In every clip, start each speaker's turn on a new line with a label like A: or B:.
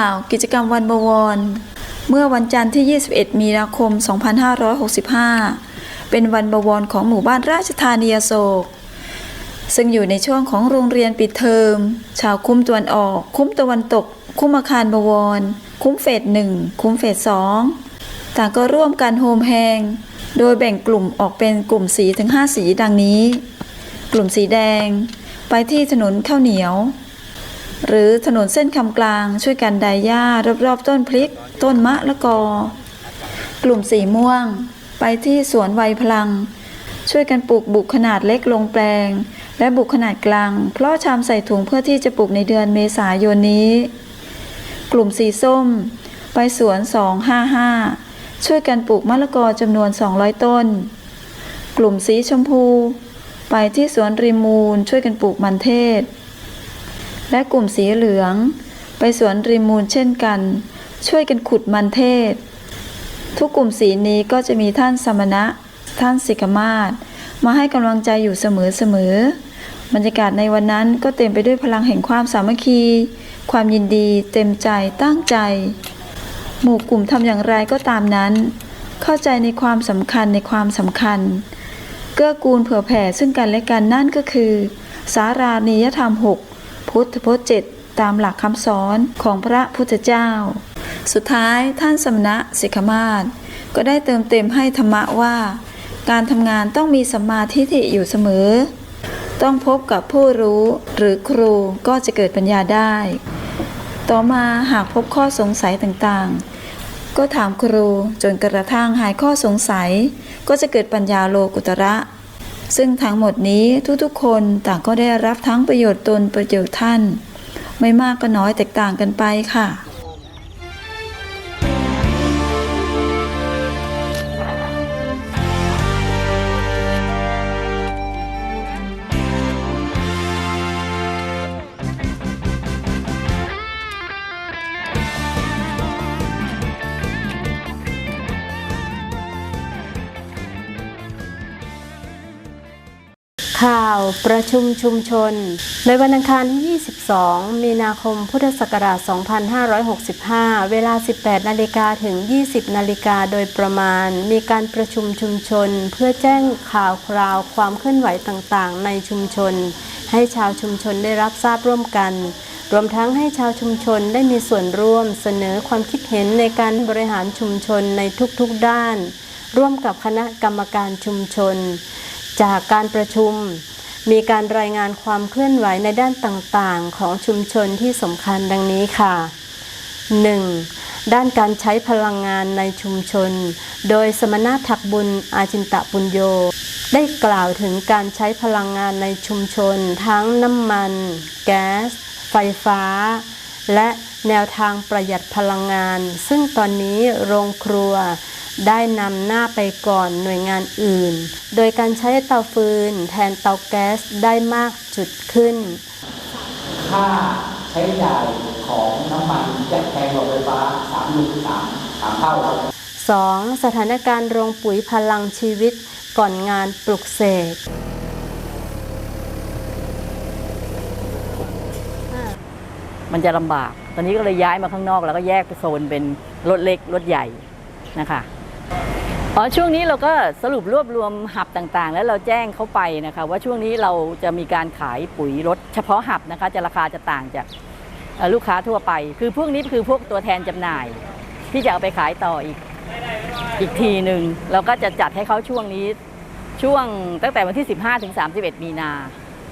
A: ข่าวกิจกรรมวันบวร เมื่อวันจันทร์ที่ 21 มีนาคม 2565 เป็นวันบวรของหมู่บ้านราชธานีอโศก ซึ่งอยู่ในช่วงของโรงเรียนปิดเทอม ชาวคุ้มตะวันออก คุ้มตะวันตก คุ้มอาคารบวร คุ้มเฟสหนึ่งคุ้มเฟสสองต่างก็ร่วมกันโฮมแฮง โดยแบ่งกลุ่มออกเป็นกลุ่มสีถึง 5 สีดังนี้ กลุ่มสีแดง ไปที่ถนนข้าวเหนียว หรือถนนเส้นคำกลางช่วยกันไดหญ้ารอบๆต้นพริก ต้นมะละกอ กลุ่มสีม่วง ไปที่สวนวัยพลัง ช่วยกันปลูกบุกขนาดเล็กลงแปลง และบุกขนาดกลาง เพราะชามใส่ถุงเพื่อที่จะปลูกในเดือนเมษายนนี้ กลุ่มสีส้ม ไปสวน 255 ช่วยกันปลูกมะละกอจำนวน 200 ต้น กลุ่มสีชมพู ไปที่สวนริมมูลช่วยกันปลูกมันเทศ และกลุ่มสีเหลือง ไปสวนริมมูลเช่นกัน ช่วยกันขุดมันเทศ ทุกกลุ่มสีนี้ก็จะมีท่านสมณะ ท่านสิกมาศมาให้กำลังใจอยู่เสมอๆบรรยากาศในวันนั้นก็เต็มไปด้วยพลังแห่งความสามัคคี ความยินดี เต็มใจตั้งใจ หมู่กลุ่มทำอย่างไรก็ตามนั้น เข้าใจในความสำคัญในความสำคัญ เกื้อกูลเผื่อแผ่ซึ่งกันและกันนั่นก็คือ สารานิยธรรม6 พุทธพจน์เจ็ดตามหลักคำสอนของพระพุทธเจ้า สุดท้ายท่านสมณะสิกขมาศก็ได้เติมเต็มให้ธรรมะว่า การทำงานต้องมีสัมมาทิฏฐิอยู่เสมอ ต้องพบกับผู้รู้หรือครูก็จะเกิดปัญญาได้ ต่อมาหากพบข้อสงสัยต่างๆ ก็ถามครูจนกระทั่งหายข้อสงสัย ก็จะเกิดปัญญาโลกุตระ ซึ่งทั้งหมดนี้ทุกๆ คนต่างก็ได้รับทั้งประโยชน์ตนประโยชน์ท่าน ไม่มากก็น้อยแตกต่างกันไปค่ะ
B: ประชุมชุมชน ในวันอังคารที่ 22 มีนาคมพุทธศักราช 2565 เวลา 18 นาฬิกาถึง 20 นาฬิกาโดยประมาณ มีการประชุมชุมชน เพื่อแจ้งข่าวคราวความเคลื่อนไหวต่างๆ ในชุมชน ให้ชาวชุมชนได้รับทราบร่วมกันรวมทั้งให้ชาวชุมชนได้มีส่วนร่วมเสนอความคิดเห็นในการบริหารชุมชนในทุกๆด้าน ร่วมกับคณะกรรมการชุมชน จากการประชุม มีการรายงานความเคลื่อนไหวในด้านต่างๆ ของชุมชนที่สำคัญดังนี้ค่ะ 1. ด้านการใช้พลังงานในชุมชน โดยสมณะถักบุญอาจินตะปุญโย ได้กล่าวถึงการใช้พลังงานในชุมชน ทั้งน้ำมัน แก๊ส ไฟฟ้า และแนวทางประหยัดพลังงาน ซึ่งตอนนี้โรงครัว ได้นำหน้าไปก่อนหน่วยงานอื่น โดยการใช้เตาฟืน แทนเตาแก๊สได้มากจุดขึ้น
C: ค่าใช้จ่ายของน้ำมันจะแพงกว่าไฟฟ้าสามหนึ่งสามสามเท่าครับ
B: 2. สถานการณ์โรงปุ๋ยพลังชีวิตก่อนงานปลุกเสก
D: มันจะลำบาก ตอนนี้ก็เลยย้ายมาข้างนอกแล้วก็แยกไปโซนเป็นรถเล็กรถใหญ่นะคะ อ๋อช่วงนี้เราก็สรุปรวบรวมหับต่างๆ แล้วเราแจ้งเขาไปนะคะว่าช่วงนี้เราจะมีการขายปุ๋ยรถเฉพาะหับนะคะจะราคาจะต่างจากลูกค้าทั่วไป คือพวกนี้คือพวกตัวแทนจำหน่าย ที่จะเอาไปขายต่ออีกอีกทีหนึ่งเราก็จะจัดให้เขาช่วงนี้ช่วงตั้งแต่วันที่ 15ถึง31 มีนา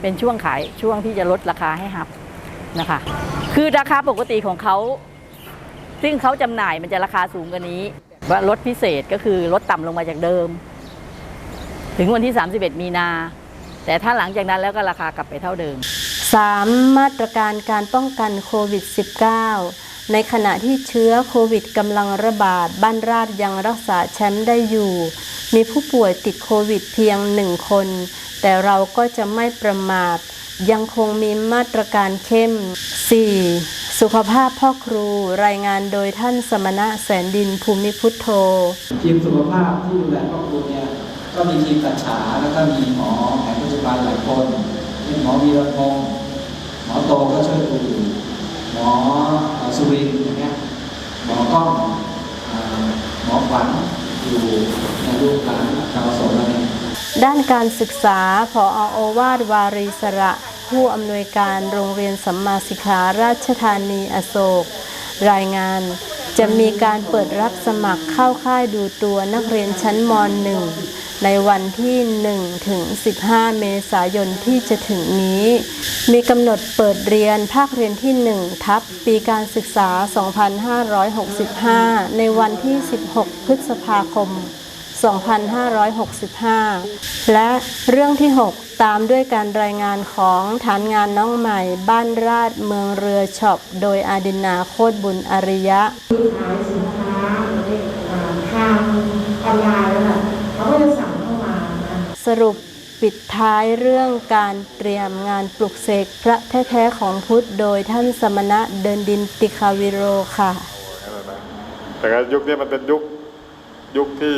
D: เป็นช่วงขายช่วงที่จะลดราคาให้หับนะคะ คือราคาปกติของเขา ซึ่งเขาจำหน่ายมันจะราคาสูงกว่านี้ ว่าลดพิเศษก็คือลดต่ำลงมาจากเดิม ถึงวันที่ 31 มีนา แต่ถ้าหลังจากนั้นแล้วก็ราคากลับไปเท่าเดิม
B: 3. มาตรการการป้องกันโควิด -19 ในขณะที่เชื้อโควิดกำลังระบาด บ้านราชยังรักษาแชมป์ได้อยู่ มีผู้ป่วยติดโควิดเพียงหนึ่งคน แต่เราก็จะไม่ประมาท ยังคงมีมาตรการเข้ม 4. สุขภาพพ่อครูรายงานโดยท่านสมณะแสนดินภูมิพุทโธ
C: ทีมสุขภาพที่ดูแลครอบครัวเนี่ยก็มีทีมตัดฉาแล้วก็มีหมอแผนปัจจุบันหลายคนมีหมอวีรพงศ์หมอโตก็ช่วยดูแลหมอสุรินทร์อย่างเงี้ยหมอกล้องอ่าหมอขวัญอยู่ในรูปการชาวสงฆ์แล้วเนี่ย
B: ด้านการศึกษาผอโอวาทวารีสระ ผู้อำนวยการโรงเรียนสัมมาสิกขาราชธานีอโศก รายงานจะมีการเปิดรับสมัครเข้าค่ายดูตัวนักเรียนชั้นม .1 ในวันที่ 1 ถึง 15 เมษายนที่จะถึงนี้ มีกำหนดเปิดเรียนภาคเรียนที่ 1 ทับปีการศึกษา 2565 ในวันที่ 16 พฤษภาคม 2565 และเรื่องที่ 6 ตามด้วยการรายงานของฐานงานน้องใหม่ บ้านราชเมืองเรือช็อป โดยอาดินาโคตรบุญอริยะ
E: ขายสินค้าอ่าทางออนไลน์แล้วค่ะเขาก็จะสั่งเข้ามานะ
B: สรุปปิดท้ายเรื่องการเตรียมงานปลุกเสกพระแท้ๆของพุทธโดยท่านสมณะเดินดินติคาวิโรค่ะ
F: แต่ก็ยุคนี้มันเป็นยุค ยุคที่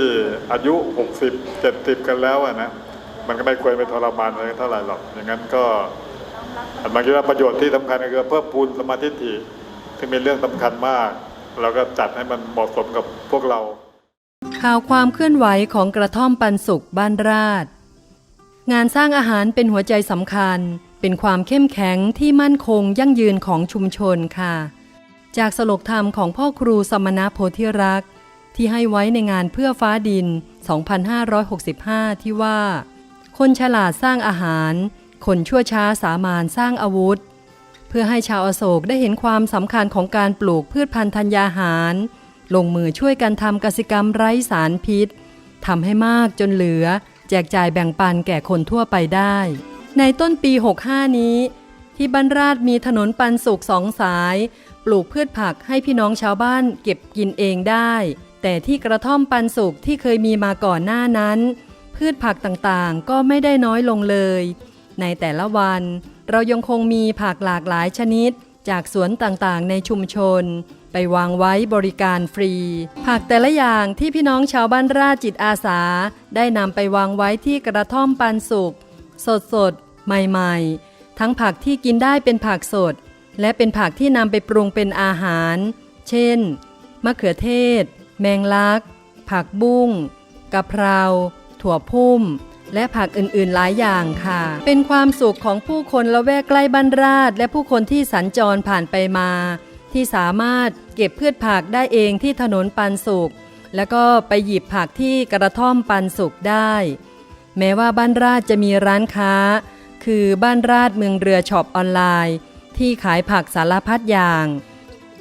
F: อายุ 60 70 กันแล้วอะนะมันก็ไม่ควรไปทรมานอะไรเท่าไหร่หรอก อย่างนั้นก็บางทีว่าประโยชน์ที่สำคัญก็คือเพิ่มพูนสมาธิถี่ที่เป็นเรื่องสำคัญมาก เราก็จัดให้มันเหมาะสมกับพวกเรา
G: ข่าวความเคลื่อนไหวของกระท่อมปันสุขบ้านราช งานสร้างอาหารเป็นหัวใจสำคัญ เป็นความเข้มแข็งที่มั่นคงยั่งยืนของชุมชนค่ะ จากสโลกธรรมของพ่อครูสมณโพธิรักษ ที่ให้ไว้ในงานเพื่อฟ้าดิน 2565 ที่ว่า คนฉลาดสร้างอาหาร คนชั่วช้าสามานสร้างอาวุธ เพื่อให้ชาวอโศกได้เห็นความสำคัญของการปลูกพืชพันธุ์ธัญญาหาร ลงมือช่วยกันทำกสิกรรมไร้สารพิษทำให้มากจนเหลือ แจกจ่ายแบ่งปันแก่คนทั่วไปได้ ในต้นปี 65 นี้ ที่บ้านราชมีถนนปันสุกสองสาย ปลูกพืชผักให้พี่น้องชาวบ้านเก็บกินเองได้ แต่ที่กระท่อมปันสุกที่เคยมีมาก่อนหน้านั้น พืชผักต่างๆ ก็ไม่ได้น้อยลงเลย ในแต่ละวันเรายังคงมีผักหลากหลายชนิด จากสวนต่างๆ ในชุมชน ไปวางไว้บริการฟรี ผักแต่ละอย่างที่พี่น้องชาวบ้านราจิตอาสา ได้นำไปวางไว้ที่กระท่อมปันสุกสดสดๆใหม่ๆ ทั้งผักที่กินได้เป็นผักสด และเป็นผักที่นำไปปรุงเป็นอาหาร เช่น มะเขือเทศ แมงลัก ผักบุ้งกะเพรา ถั่วพุ่ม และผักอื่นๆหลายอย่างค่ะ เป็นความสุขของผู้คนละแวกใกล้บ้านราชและผู้คนที่สัญจรผ่านไปมา ที่สามารถเก็บพืชผักได้เองที่ถนนปันสุกแล้วก็ไปหยิบผักที่กระท่อมปันสุกได้ แม้ว่าบ้านราชจะมีร้านค้า คือบ้านราชเมืองเรือช็อปออนไลน์ ที่ขายผักสารพัดอย่าง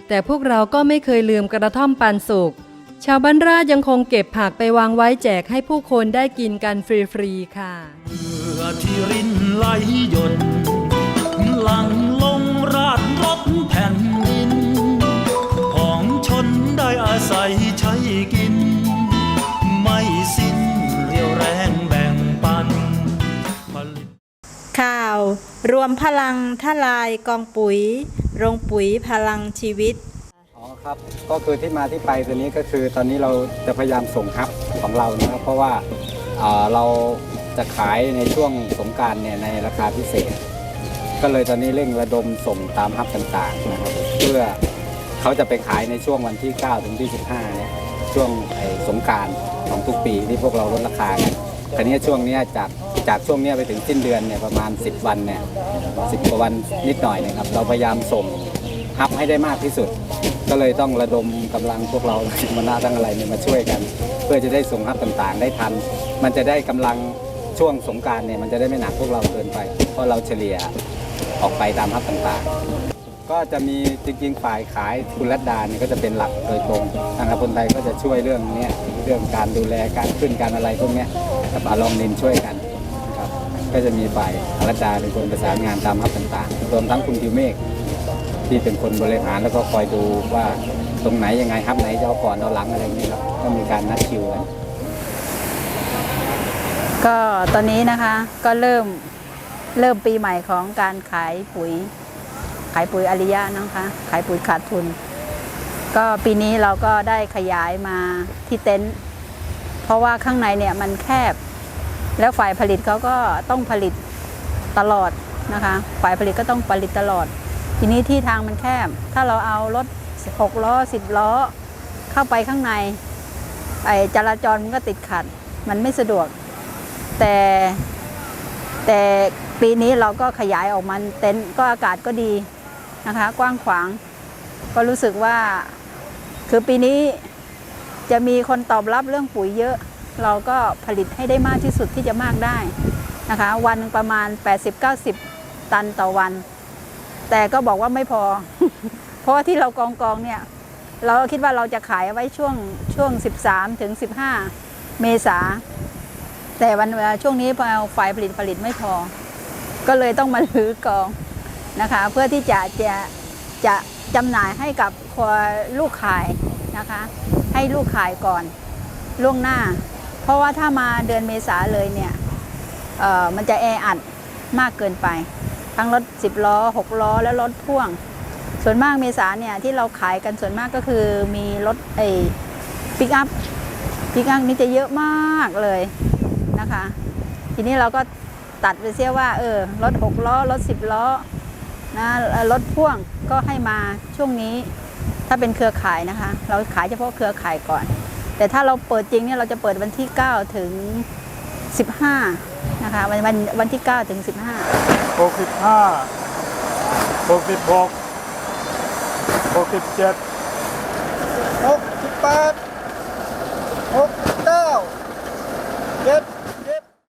G: แต่พวกเราก็ไม่เคยลืมกระท่อมปันสุก ชาวบ้านราชยังคงเก็บผักไปวางไว้แจกให้ผู้คนได้กินกันฟรีๆค่ะ
H: เมื่อที่รินไหลหยดหลังลงราดลบแผ่นดิน ของชนได้อาศัยใช้กิน ไม่สิ้นเรียวแรงแบ่งปันผลิต
I: ข่าว รวมพลังทลายกองปุ๋ย โรงปุ๋ยพลังชีวิต
J: อ๋อ ครับก็คือที่มาที่ไปตัวนี้ก็คือตอนนี้เราจะพยายามส่งฮับของเรานะครับเพราะว่าเราจะขายในช่วงสงการเนี่ยในราคาพิเศษ ก็เลยตอนนี้เร่งระดมส่งตามฮับต่างๆนะครับเพื่อเขาจะไปขายในช่วงวันที่ 9 ถึงที่ 15 เนี่ยช่วงสงการของทุกปีที่พวกเราลดราคากันคราวนี้ช่วงนี้จากจากช่วงนี้ไปถึงสิ้นเดือนเนี่ยประมาณ 10 วันเนี่ยสิกว่าวันนิดหน่อยนะครับเราพยายามส่ง ฮับให้ได้มากที่สุด ก็เลยต้องระดมกำลังพวกเราสิมนาทั้งอะไรเนี่ยมาช่วยกัน เพื่อจะได้ส่งฮับต่างๆ ได้ทัน มันจะได้กำลังช่วงสงการเนี่ยมันจะได้ไม่หนักพวกเราเกินไป เพราะเราเฉลี่ยออกไปตามฮับต่างๆ ก็จะมีจริงๆฝ่ายขายคุณรัตดาเนี่ยก็จะเป็นหลักโดยตรงทางคนไทยก็จะช่วยเรื่องนี้เรื่องการดูแลการขึ้นการอะไรพวกนี้กับอาลองนินช่วยกันครับก็จะมีฝ่ายอารัตดาเป็นคนประสานงานตามฮับต่างๆ รวมทั้งคุณทิวเมฆ ที่เป็นคนบริหารแล้วก็คอยดูว่าตรงไหนยังไงครับไหนจะเอาก่อนเอาหลังอะไรอย่างนี้ครับก็มีการนัดคิวกัน
K: ก็ตอนนี้นะคะก็เริ่มเริ่มปีใหม่ของการขายปุ๋ย ขายปุ๋ยอริยะนะคะ ขายปุ๋ยขาดทุน ก็ปีนี้เราก็ได้ขยายมาที่เต็นท์เพราะว่าข้างในเนี่ยมันแคบ แล้วฝ่ายผลิตเขาก็ต้องผลิตตลอดนะคะ ฝ่ายผลิตก็ต้องผลิตตลอด ทีนี้ที่ทางมันแคบ ถ้าเราเอารถหกล้อสิบล้อ เข้าไปข้างใน ไอจราจรมันก็ติดขัด มันไม่สะดวก แต่แต่ปีนี้เราก็ขยายออกมาเต็นท์ก็อากาศก็ดีนะคะ กว้างขวาง ก็รู้สึกว่า คือปีนี้จะมีคนตอบรับเรื่องปุ๋ยเยอะ เราก็ผลิตให้ได้มากที่สุดที่จะมากได้นะคะ วันหนึ่งประมาณ 80-90 ตันต่อวัน แต่ก็บอกว่าไม่พอ เพราะว่าที่เรากองกองเนี่ย เราคิดว่าเราจะขายไว้ช่วงช่วง 13ถึง15 เมษา แต่วันช่วงนี้พอฝ่ายผลิตผลิตไม่พอ ก็เลยต้องมาลื้อกองนะคะ เพื่อที่จะจะจะจำหน่ายให้กับลูกขายนะคะ ให้ลูกขายก่อนล่วงหน้า เพราะว่าถ้ามาเดือนเมษาเลยเนี่ยเออมันจะแออัดมากเกินไป ทั้งรถ10ล้อ6ล้อและรถพ่วง ส่วนมากเมษาเนี่ยที่เราขายกันส่วนมากก็คือมีรถไอ้ปิกอัพปิกอัพนี่จะเยอะมากเลยนะคะ ทีนี้เราก็ตัดไปเสียว่าเออรถ6ล้อรถ10ล้อนะรถพ่วงก็ให้มาช่วงนี้ถ้าเป็นเครือข่ายนะคะ เราขายเฉพาะเครือข่ายก่อน แต่ถ้าเราเปิดจริงเนี่ยเราจะเปิดวันที่ 9 ถึง 15 นะคะวันวันวันที่ 9 ถึง 15
F: หกสิบห้าหกสิบหกหกสิบเจ็ด
J: หกสิบแปด